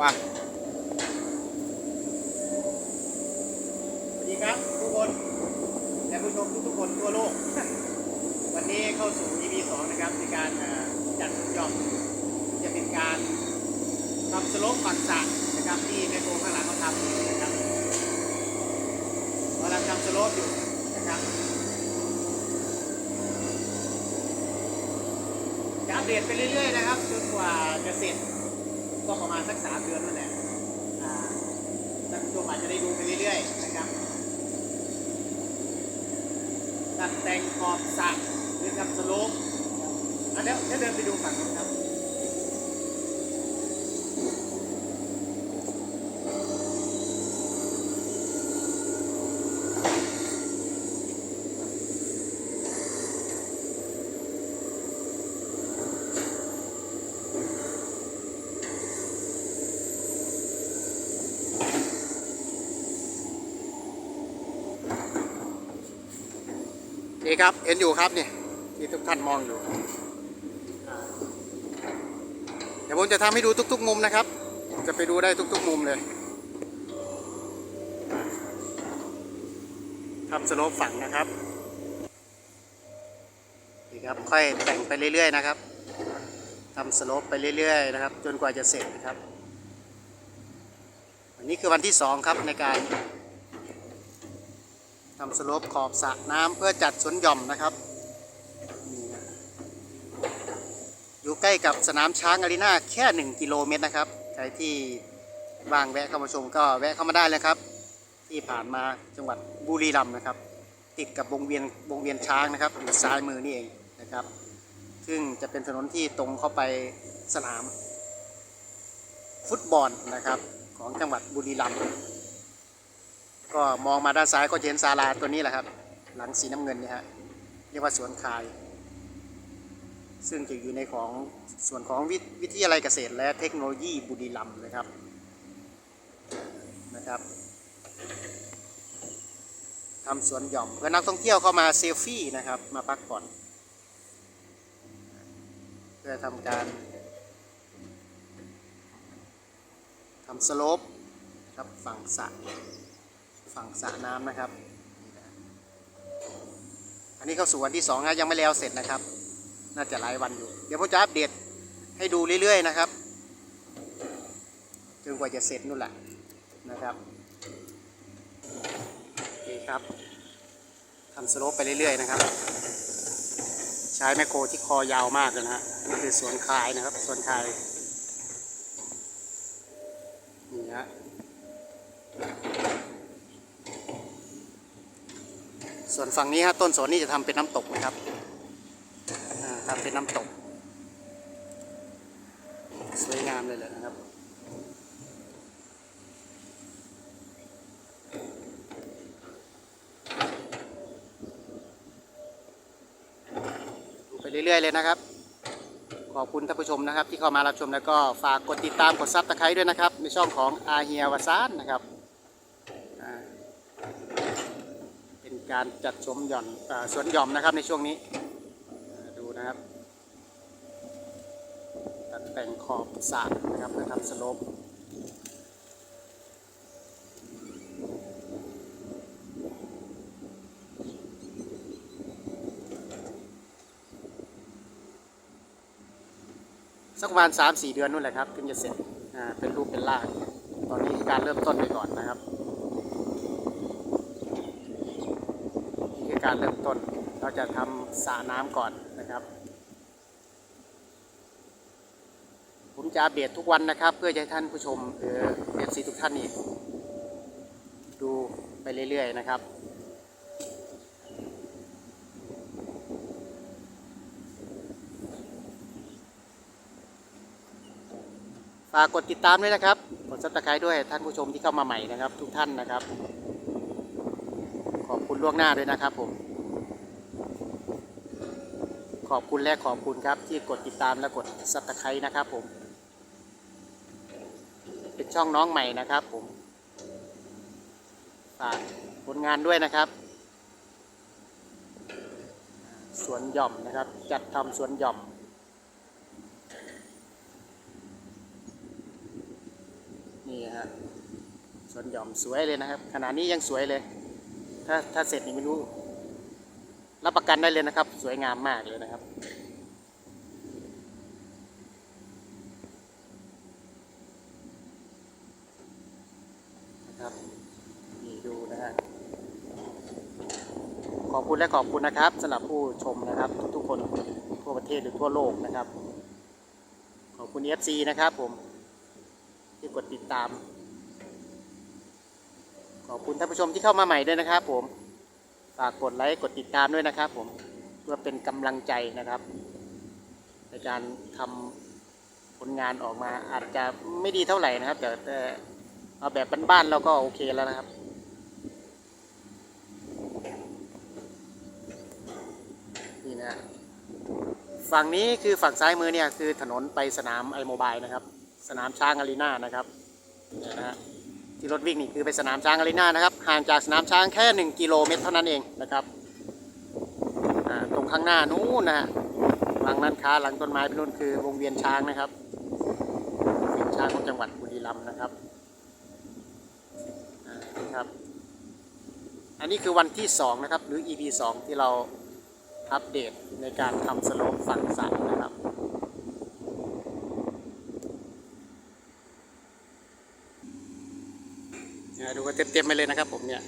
ว่าสวัสดีครับทุกคนและผู้ชมทุกๆคนทั่วโลก วันนี้เข้าสู่ EP 2นะครับในการเอ่อจัดจอบจะเป็นการทำสโลปฝักสระนะครับที่แม่โคข้างหลังเขาทำอยู่นะครับกำลังทำสโลปอยู่นะครับจะอัปเดตไปเรื่อยๆนะครับจนกว่าจะเสร็จ ก็ประมาณสักสามเดือนนั่นแหละท่านผู้ชมอาจจะได้ดูไปเรื่อยๆนะครับ ตัดแต่งขอบสระหรือทำสโลปอันเดี๋ยวเดี๋ยวเดินไปดูฝั่งนะครับ ครับ เห็นอยู่ครับนี่ที่ทุกท่านมองอยู่ เดี๋ยวผมจะทำให้ดูทุก ๆ มุมนะครับ จะไปดูได้ทุก ๆ มุมเลยทำสโลปฝั่งนะครับนี่ครับค่อยแต่งไปเรื่อย ๆ นะครับทำสโลปไปเรื่อย ๆ นะครับ จนกว่าจะเสร็จนะครับ อันนี้คือวันที่สองครับในการ ทำสโลปขอบสระน้ำเพื่อจัดสวนหย่อมนะครับ อยู่ใกล้กับสนามช้างอารีนาแค่ 1 กิโลเมตรนะครับ ใครที่ว่างแวะเข้ามาชมก็แวะเข้ามาได้เลยครับ ที่ผ่านมาจังหวัดบุรีรัมย์นะครับ ติดกับวงเวียนวงเวียนช้างนะครับอยู่ซ้ายมือนี่เองนะครับ ซึ่งจะเป็นถนนที่ตรงเข้าไปสนาม ฟุตบอลนะครับของจังหวัดบุรีรัมย์ ก็มองมาด้านซ้ายก็เห็นศาลาตัวนี้แหละครับ หลังสีน้ำเงินนี่ฮะเรียกว่าสวนคาย ซึ่งจะอยู่ในของส่วนของวิวิทยาลัยเกษตร และเทคโนโลยีบุรีรัมย์นะครับนะครับทำสวนหย่อมเพื่อนักท่องเที่ยวเข้ามาเซลฟี่นะครับ มาพักผ่อนเพื่อทำการทำสโลปครับฝั่งสระ ฝั่งสระน้ำนะครับ อันนี้เข้าสู่วันที่สองนะยังไม่แล้วเสร็จนะครับ น่าจะหลายวันอยู่ เดี๋ยวผมจะอัปเดตให้ดูเรื่อยๆนะครับจนกว่าจะเสร็จนู่นแหละนะครับโอเคครับทำสโลปไปเรื่อยๆนะครับ ใช้แมคโครที่คอยาวมากเลยนะฮะนี่คือสวนคายนะครับสวนคายนี่ฮะ ส่วนฝั่งนี้ฮะต้นสนนี่จะทำเป็นน้ำตกนะครับอ่าทำเป็นน้ำตก สวยงามเลยแหละนะครับดูไปเรื่อยๆเลยนะครับ ขอบคุณท่านผู้ชมนะครับ ที่เข้ามารับชมแล้วก็ฝากกดติดตามกดซับตะไคร้ด้วยนะครับ ในช่องของอาเฮียวาซานนะครับอ่า เป็น การจัดชมหย่อนอสวนหย่อมนะครับในช่วงนี้ดูนะครับตัดแต่งขอบสระนะครับเพื่อทำสโลปสักประมาณ3-4 เดือนนู่นแหละครับถึงจะเสร็จเป็นรูปเป็นร่าง ตอนนี้การเริ่มต้นไปก่อนนะครับ นี่คือ การเริ่มต้น เราจะทำสระน้ำก่อนนะครับ ผมจะอัปเดตทุกวันนะครับ เพื่อจะให้ท่านผู้ชมหรือเอฟซีทุกท่านนี่ดูไปเรื่อยๆนะครับฝากกดติดตามด้วยนะครับ กดซับสไครต์ด้วยท่านผู้ชมที่เข้ามาใหม่นะครับ ทุกท่านนะครับ ขอบคุณล่วงหน้าด้วยนะครับผม ขอบคุณและขอบคุณครับ ที่กดติดตามและกดซับสไครต์นะครับผม เป็นช่องน้องใหม่นะครับผมฝากผลงานด้วยนะครับ สวนหย่อมนะครับ จัดทำสวนหย่อมนี่ฮะสวนหย่อมสวยเลยนะครับ ขณะนี้ยังสวยเลย ถ้าถ้าเสร็จนี่ไม่รู้ รับประกันได้เลยนะครับ สวยงามมากเลยนะครับ นะครับ นี่ดูนะฮะ ขอบคุณและขอบคุณนะครับสำหรับผู้ชมนะครับทุกๆคนทั่วประเทศหรือทั่วโลกนะครับ ขอบคุณ FC นะครับผมที่กดติดตาม ขอบคุณท่านผู้ชมที่เข้ามาใหม่ด้วยนะครับผม ฝากกดไลค์กดติดตามด้วยนะครับผมเพื่อเป็นกำลังใจนะครับ ในการทำผลงานออกมาอาจจะไม่ดีเท่าไหร่นะครับ แต่แต่เอาแบบบ้านๆเราก็โอเคแล้วนะครับนี่นะฝั่งนี้คือฝั่งซ้ายมือเนี่ยคือถนนไปสนามไอโมบายนะครับ สนามช้างอารีนานะครับเนี่ยนะฮะ ที่รถวิ่งนี่คือไปสนามช้างอารีนานะครับ ห่างจากสนามช้างแค่ 1 กิโลเมตรเท่านั้นเองนะครับตรงข้างหน้านู้นนะฮะหลังร้านค้าหลังต้นไม้ไปนู่นคือวงเวียนช้างนะครับวงเวียนช้างของจังหวัดบุรีรัมย์นะครับนี่ครับ อันนี้คือวันที่ 2 นะครับ หรือ EP 2 ที่เราอัปเดตในการทำสโลปฝั่งสายนะครับ เนี่ยดูกันเต็มๆไปเลยนะครับ ผมเนี่ย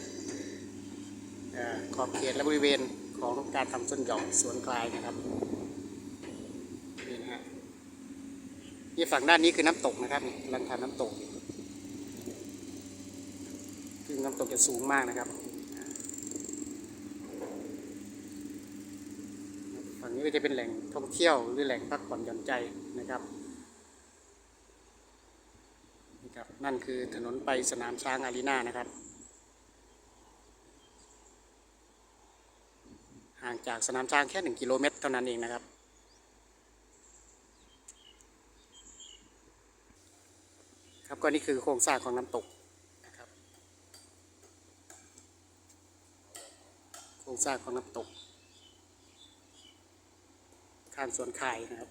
เอ่อขอบเขตและบริเวณของการทำส้นหย่อมสวนกลายนะครับนี่นะฮะนี่ฝั่งด้านนี้คือน้ำตกนะครับนี่กำลังทำน้ำตกซึ่งน้ำตกจะสูงมากนะครับฝั่งนี้ก็จะเป็นแหล่งท่องเที่ยวหรือแหล่งพักผ่อนหย่อนใจนะครับนี่ ครับนั่นคือถนนไปสนามช้างอารีนานะครับ ห่างจากสนามช้างแค่หนึ่งกิโลเมตรเท่านั้นเองนะครับ ครับก็นี่คือโครงสร้างของน้ำตกนะครับ โครงสร้างของน้ำตกข้างสวนไข่นะครับ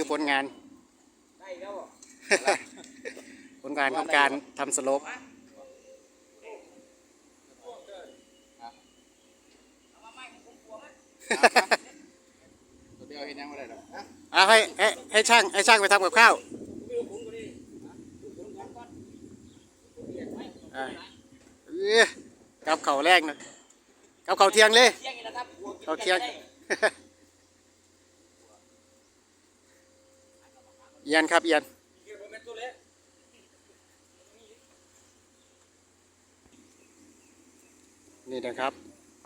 คือผลงาน ได้แล้วบ่ผลงานของการทำสโลปตัวเดียวเห็นยังบ่ได้ดอกฮะอะให้ให้ให้ช่างให้ช่างไปทำกับข้าวอะเอ้ยกับเขาวแรกนะกับเขาวเที่ยงเลยเที่ยงนี่นะครับหัวกินเขาวเที่ยง เอียนครับเอียนนี่นะครับ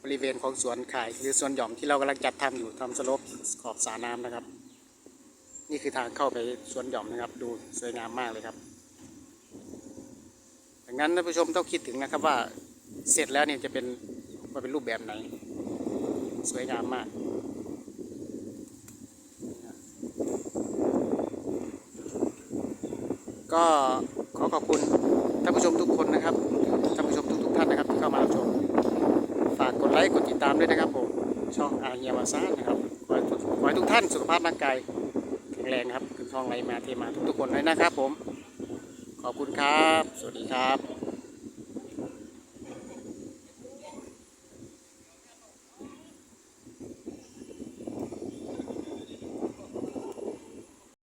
บริเวณของสวนไข่หรือสวนหย่อมที่เรากำลังจัดทำอยู่ทำสลปขอบสระน้ำนะครับ นี่คือทางเข้าไปสวนหย่อมนะครับ ดูสวยงามมากเลยครับดังนั้นท่านผู้ชมต้องคิดถึงนะครับว่าเสร็จแล้วเนี่ยจะเป็นว่าเป็นรูปแบบไหน สวยงามมาก ก็ขอขอบคุณท่านผู้ชมทุกคนนะครับท่านผู้ชมทุกๆท่านนะครับที่เข้ามารับชมฝากกดไลค์กดติดตามด้วยนะครับผมช่องอาเฮียมาซ่านะครับขอให้ทุกท่านสุขภาพร่างกายแข็งแรงนะครับคือทองไรมาเทมาทุกๆคนเลยนะครับผม ขอบคุณครับ สวัสดีครับ